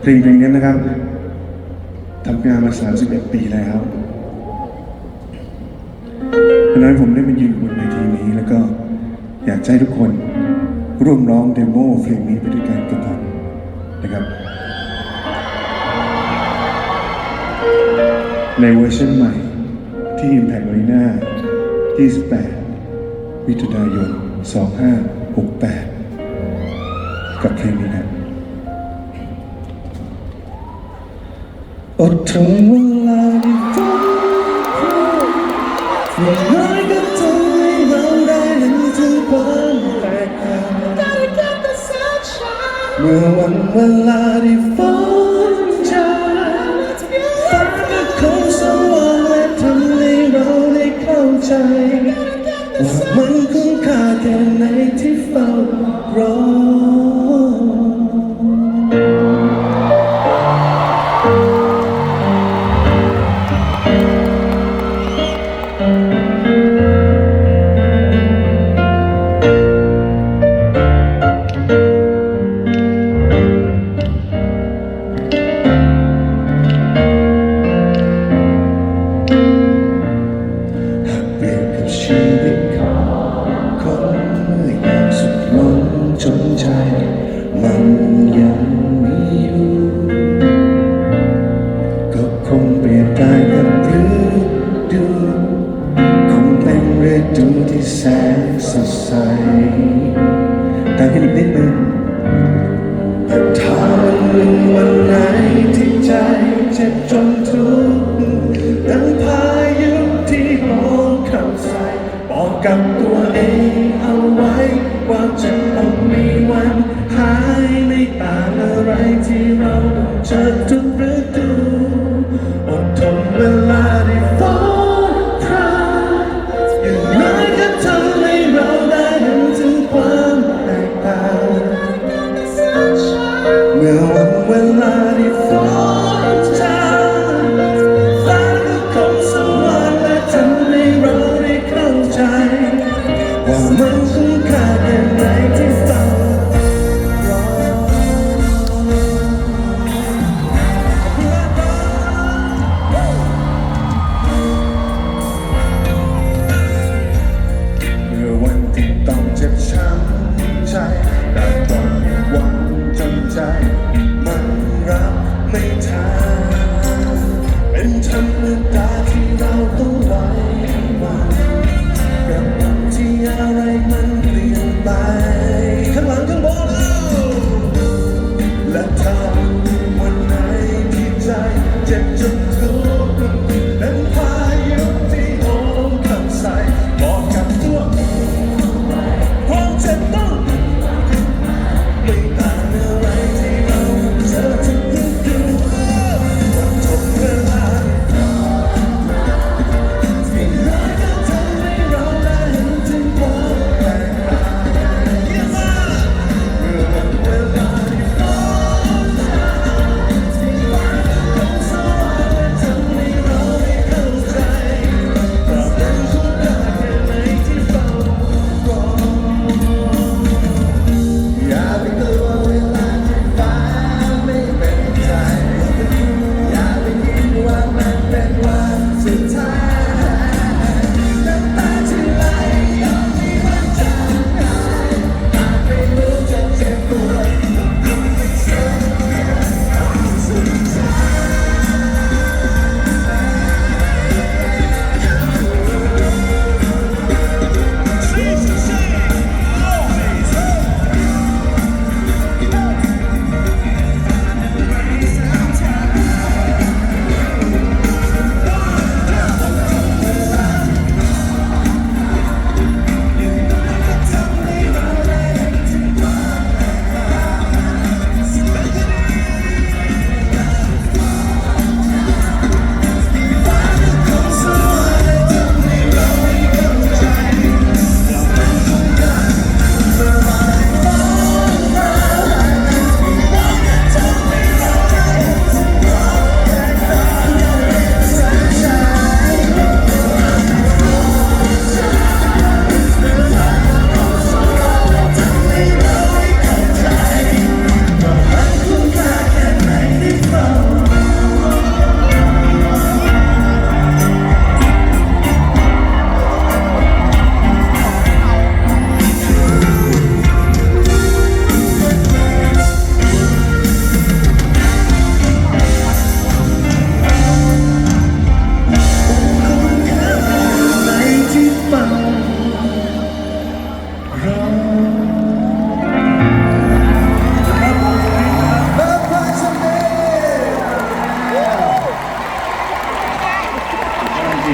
เพลงเพลงนี้นะครับทำงานมา 31 ปีแล้วเพราะนั้นผมได้มายืนบนเวทีนี้ แล้วก็อยากให้ทุกคนร่วมร้องเดโมเพลงนี้ไปด้วยกันกับผมนะครับ ในเวอร์ชันใหม่ที่ Impact Arena 28มิถุนายน 2568 กับเพลงนี้ครับ อดทนเวลาที่ฟ้าอย่างน้อยก็ทำให้เราได้เห็นถึงความแตกต่างเมื่อวันเวลาที่ฝนจางฟ้าก็คงสว่างและทำให้เราได้เข้าใจว่ามันคุ้มค่าแค่ไหนที่เฝ้ารอ ถ้าวันหนึ่งวันไหนที่ใจเจ็บจนทุกข์ดังพายุที่โหมเข้าใส่บอกกับตัวเอง